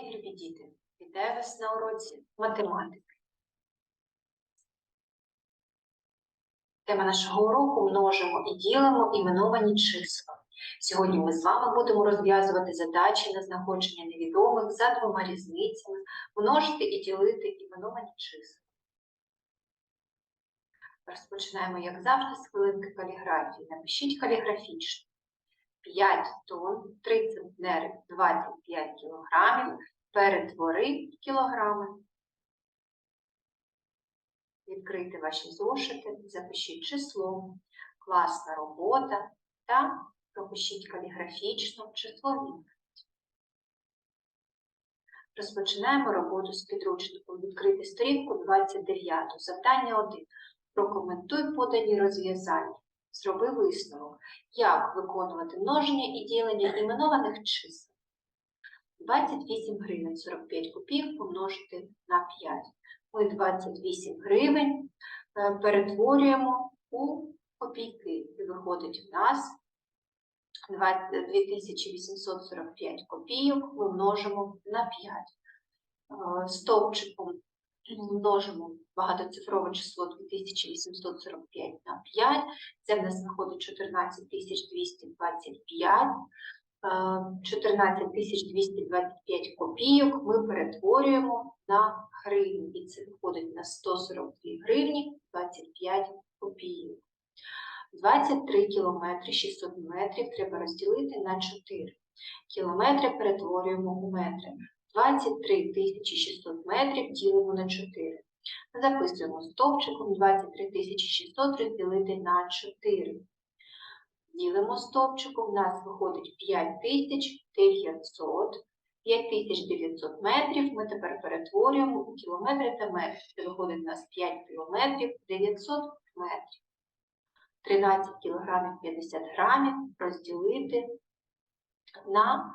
день, любі діти! Вітаю вас на уроці математики. Тема нашого уроку множимо і ділимо іменовані числа. Сьогодні ми з вами будемо розв'язувати задачі на знаходження невідомих за двома різницями, множити і ділити іменовані числа. Розпочинаємо, як завжди, з хвилинки каліграфії. Напишіть каліграфічно. 5 тонн, 3 центнери, 25 кілограмів, перетвори кілограми. Відкрийте ваші зошити, запишіть число, класна робота та пропишіть каліграфічно число відповідь. Розпочинаємо роботу з підручником. Відкрити сторінку 29. Завдання 1. Прокоментуй подані розв'язання. Зроби висновок, як виконувати множення і ділення іменованих чисел. 28 гривень 45 копійок помножити на 5. Ми 28 гривень е, перетворюємо у копійки. І виходить в нас 2845 копійок ми множимо на 5. Е, Стовпчиком множимо багатоцифрове число 2845 на 5. Це в нас виходить 14225. 14225 копійок ми перетворюємо на гривні. І це виходить на 142 гривні 25 копійок. 23 кілометри 600 метрів треба розділити на 4. Кілометри перетворюємо у метри. 23 600 метрів ділимо на 4. Записуємо стовпчиком 23 600 розділити на 4. Ділимо стовпчиком, у нас виходить 5900. 5900 метрів ми тепер перетворюємо у кілометри та метри. Це виходить у нас 5 кілометрів 900 метрів. 13 кілограмів 50 грамів розділити на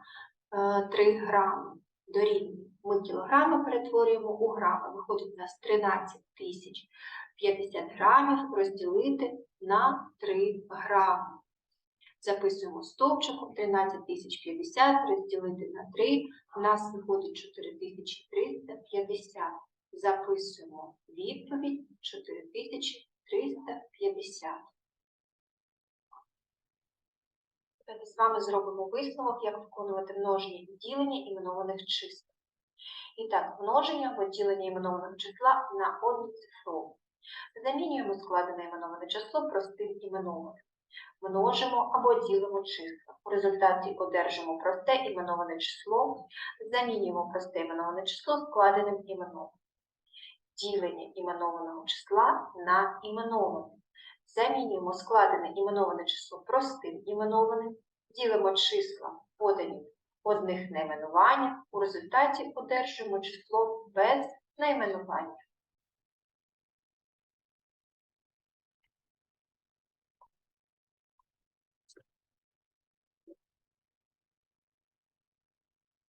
3 грами дорівнює. Ми кілограми перетворюємо у грами. Виходить у нас 13 тисяч 50 грамів розділити на 3 грами. Записуємо стовпчиком 13 тисяч 50 розділити на 3. У нас виходить 4350. Записуємо відповідь 4350. Давайте з вами зробимо висновок, як виконувати множення і ділення іменованих чисел. І так, множення або ділення іменованого числа на одноцифрове. Замінюємо складене іменоване число простим іменованим. Множимо або ділимо числа. У результаті одержимо просте іменоване число, замінюємо просте іменоване число складеним іменованим. Ділення іменованого числа на іменоване. Замінюємо складене іменоване число простим іменованим, ділимо числа, подані одних найменування, у результаті одержуємо число без найменування.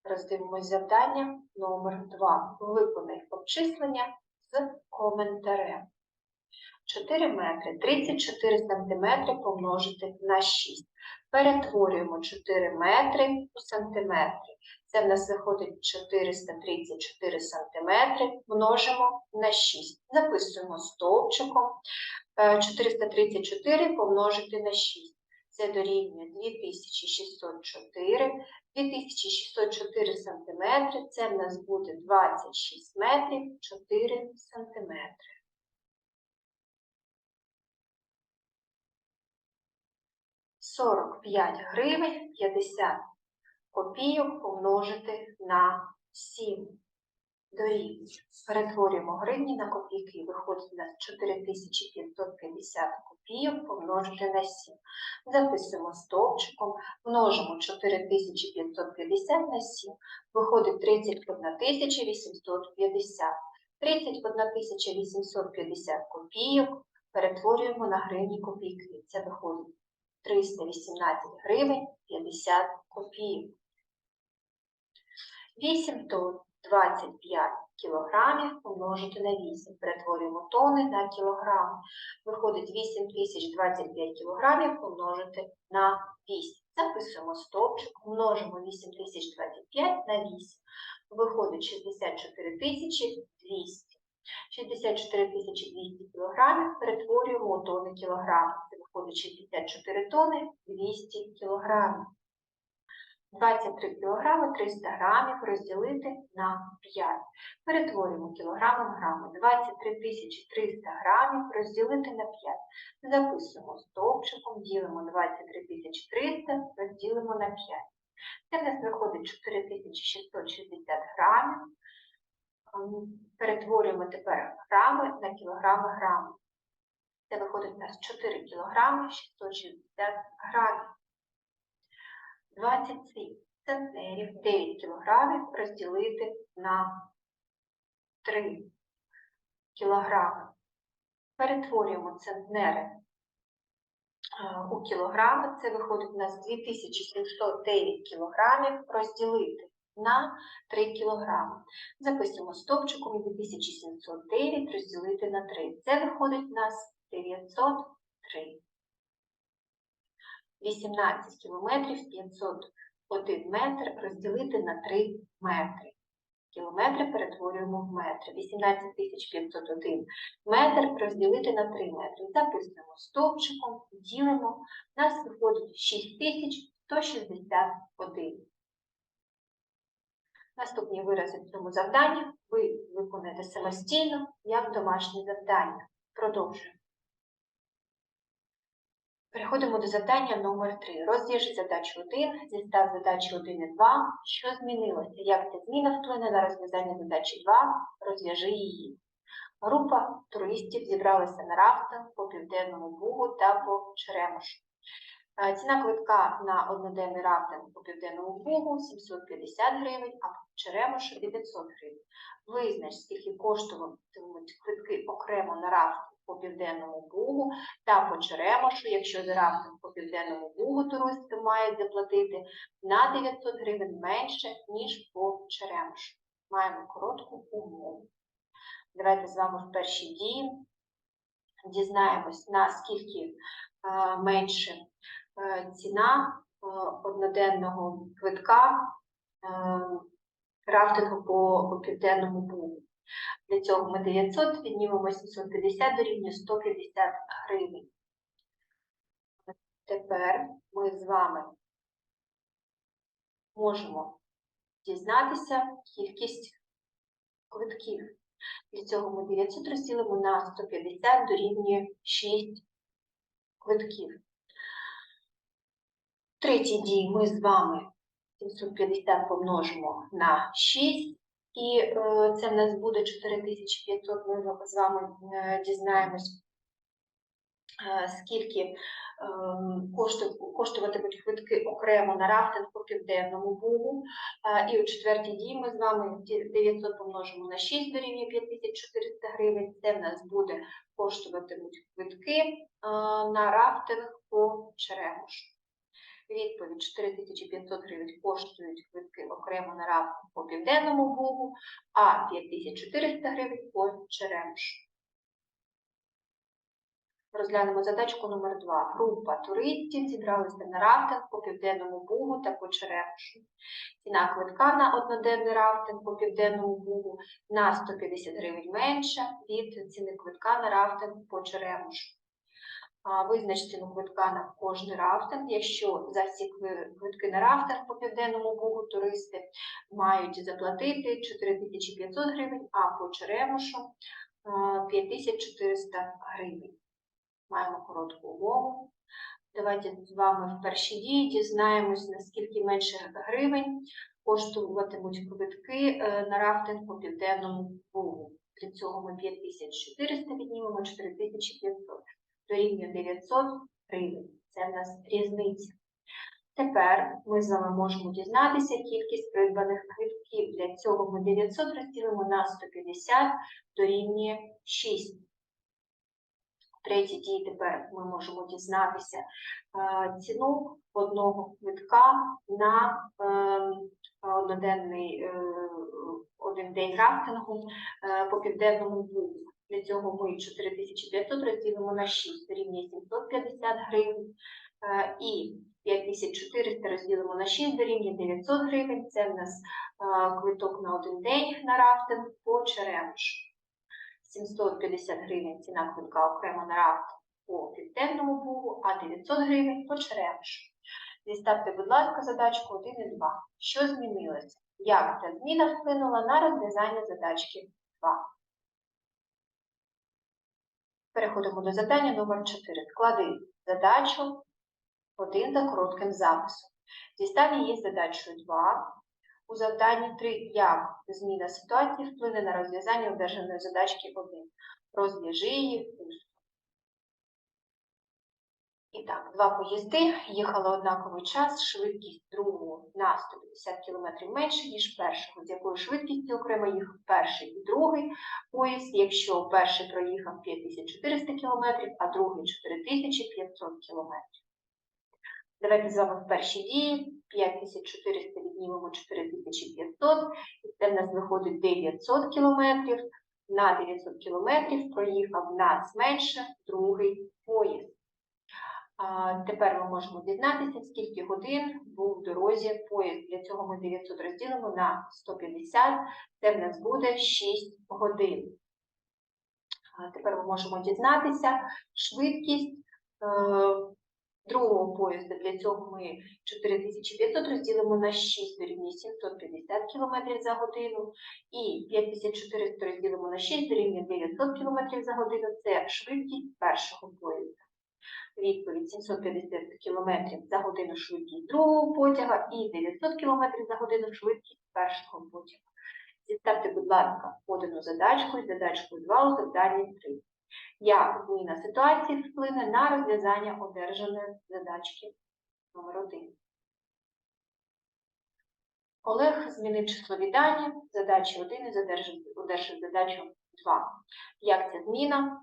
Роздивимось завдання номер 2. Виконай обчислення з коментарем. 4 метри 34 сантиметри помножити на 6. Перетворюємо 4 метри у сантиметри. Це в нас виходить 434 сантиметри, множимо на 6. Записуємо стовпчиком. 434 помножити на 6. Це дорівнює 2604. 2604 сантиметри. Це в нас буде 26 метрів 4 сантиметри. 45 гривень 50 копійок помножити на 7 дорівнює. Перетворюємо гривні на копійки. і Виходить у нас 4550 копійок помножити на 7. Записуємо стовпчиком, множимо 4550 на 7. Виходить 31 850. 31 850 копійок перетворюємо на гривні копійки. Це виходить 318 гривень 50 копійок. 8 тонн 25 кілограмів помножити на 8. Перетворюємо тони на кілограми. Виходить 8025 кілограмів помножити на 8. Записуємо стовпчик, множимо 8025 на 8. виходить 64 тисячі 200. 64 200 кілограмів перетворюємо у тони кілограми. Це виходить 64 тони 200 кілограмів. 23 кілограми 300 грамів розділити на 5. Перетворюємо кілограми в грами. 23 тисячі 300 грамів розділити на 5. Записуємо стовпчиком, ділимо 23 тисячі 300, розділимо на 5. Це в нас виходить 4660 грамів. Ем, Перетворюємо тепер грами на кілограми грами. Це виходить у нас 4 кілограми 660 грамів. 27 центнерів 9 кілограмів розділити на 3 кілограми. Перетворюємо центнери е, у кілограми. Це виходить у нас 2709 кілограмів розділити на 3 кілограми. Записуємо стовпчиком 2709 розділити на 3. Це виходить у нас 903. 18 кілометрів 501 метр розділити на 3 метри. Кілометри перетворюємо в метри. 18 501 метр розділити на 3 метри. Записуємо стовпчиком, ділимо. У нас виходить 6161. Наступні вирази в цьому завданні ви виконаєте самостійно як домашнє завдання. Продовжуємо. Переходимо до завдання номер 3. Розв'яжи задачу 1, зістав задачі 1 і 2. Що змінилося? Як ця зміна вплине на розв'язання задачі 2? Розв'яжи її. Група туристів зібралася на рафтинг по Південному Бугу та по Черемошу. Е, Ціна квитка на одноденний рафтинг по Південному Бугу 750 гривень, а по Черемошу 900 гривень. Визнач, скільки коштуватимуть квитки окремо на рафтинг по Південному Бугу та по Черемошу, якщо за рафтинг по Південному Бугу туристи мають заплатити на 900 гривень менше, ніж по Черемошу. Маємо коротку умову. Давайте з вами в першій дії дізнаємось, наскільки е, менше ціна е, одноденного квитка е, рафтингу по, Південному Бугу. Для цього ми 900 віднімемо 750 дорівнює 150 гривень. Тепер ми з вами можемо дізнатися кількість квитків. Для цього ми 900 розділимо на 150 дорівнює 6 квитків. Третій дії ми з вами 750 помножимо на 6, і е, це в нас буде 4500, ми з вами е, дізнаємось, е, скільки ем, кошту- коштуватимуть квитки окремо на рафтинг по Південному Бугу. Е, І у четвертій дії ми з вами 900 помножимо на 6 дорівнює 5400 гривень. Це в нас буде коштуватимуть квитки е, на рафтинг по Черемошу. Відповідь 4500 гривень коштують квитки окремо на рафтинг по Південному Бугу, а 5400 гривень по Черемошу. Розглянемо задачку номер 2. Група туристів зібралися на рафтинг по Південному Бугу та по Черемошу. Ціна квитка на одноденний рафтинг по Південному Бугу на 150 гривень менша від ціни квитка на рафтинг по Черемошу. Визнач ціну квитка на кожний рафтинг. Якщо за всі квитки на рафтинг по Південному Бугу туристи мають заплатити 4500 гривень, а по Черемошу 5400 гривень. Маємо коротку умову. Давайте з вами в першій дії дізнаємось, наскільки менше гривень коштуватимуть квитки е, на рафтинг по Південному Бугу. Для цього ми 5400 віднімемо 4500 дорівнює 900 гривень. Це в нас різниця. Тепер ми з вами можемо дізнатися кількість придбаних квитків. Для цього ми 900 розділимо на 150 дорівнює 6. В третій дії тепер ми можемо дізнатися ціну одного квитка на е, одноденний е, один день рафтингу е, по південному Бугу. Для цього ми 4500 розділимо на 6, дорівнює 750 гривень. Е, І 5400 розділимо на 6 дорівнює 900 гривень. Це в нас е, квиток на один день на рафтинг по Черемш. 750 гривень ціна квитка окремо на рафтинг по Південному Бугу, а 900 гривень по Черемшу. Діставте, будь ласка, задачку 1 і 2. Що змінилося? Як ця зміна вплинула на розв'язання задачки 2? Переходимо до завдання номер 4. Вклади задачу 1 за коротким записом. Дістав її з задачою 2. У завданні 3. Як зміна ситуації вплине на розв'язання одержаної задачки 1. Розв'яжи її усно. І так, два поїзди їхали однаковий час, швидкість другого на 150 км менше, ніж першого, з якою швидкістю окремо їхав перший і другий поїзд, якщо перший проїхав 5400 км, а другий 4500 км. Давайте з вами в першій дії 5400 віднімемо 4500, і це в нас виходить 900 км. На 900 км проїхав нас менше другий поїзд. Тепер ми можемо дізнатися, скільки годин був в дорозі поїзд. Для цього ми 900 розділимо на 150, це в нас буде 6 годин. Тепер ми можемо дізнатися швидкість е, другого поїзда. Для цього ми 4500 розділимо на 6 дорівнює 750 км за годину. І 5400 розділимо на 6 дорівнює 900 км за годину. Це швидкість першого поїзда. Відповідь 750 км за годину швидкість другого потяга і 900 км за годину швидкість першого потяга. Зіставте, будь ласка, подану задачку і задачку 2 у завданні 3. Як зміна ситуації вплине на розв'язання одержаної задачки номер 1. Олег змінив числові дані задачі 1 і одержав задачу 2. Як ця зміна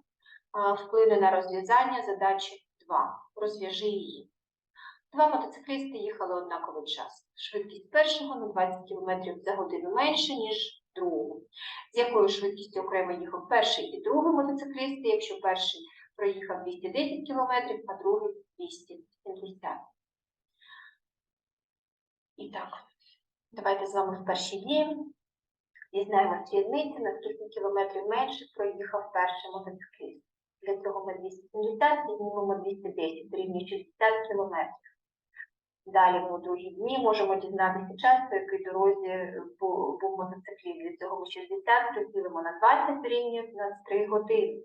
вплине на розв'язання задачі 2. Розв'яжи її. Два мотоциклісти їхали однаковий час. Швидкість першого на 20 км за годину менше, ніж другого. З якою швидкістю окремо їхав перший і другий мотоциклісти, якщо перший проїхав 210 км, а другий 270. І так, давайте з вами в першій дії дізнаємося різниці, на скільки кілометрів менше проїхав перший мотоцикліст. Для цього ми 270 віднімемо 210, дорівнює 60 км. Далі у другі дні можемо дізнатися час, по якій дорозі е, був мотоцикліст. Для цього ми 60 розділимо на 20, дорівнює 3 години.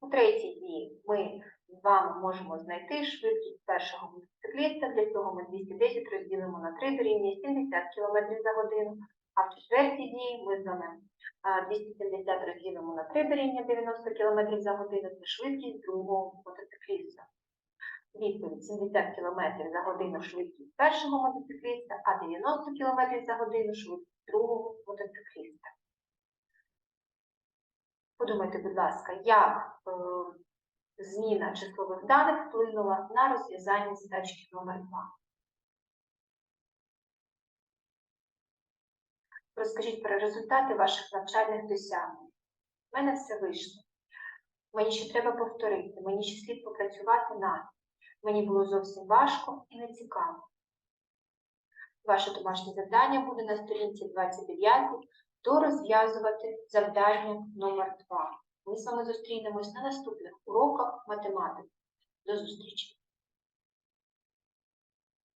У третій дні ми з вами можемо знайти швидкість першого мотоцикліста. Для цього ми 210 розділимо на 3, дорівнює 70 км за годину. А в четвертій з вами 270 розділимо на 3 дорівнює 90 км за годину. Це швидкість другого мотоцикліста. Відповідь 70 км за годину швидкість першого мотоцикліста, а 90 км за годину швидкість другого мотоцикліста. Подумайте, будь ласка, як е, зміна числових даних вплинула на розв'язання задачки номер 2. Розкажіть про результати ваших навчальних досягнень. У мене все вийшло. Мені ще треба повторити, мені ще слід попрацювати над. Мені було зовсім важко і нецікаво. Ваше домашнє завдання буде на сторінці 29 до розв'язувати завдання номер 2. Ми з вами зустрінемось на наступних уроках математики. До зустрічі!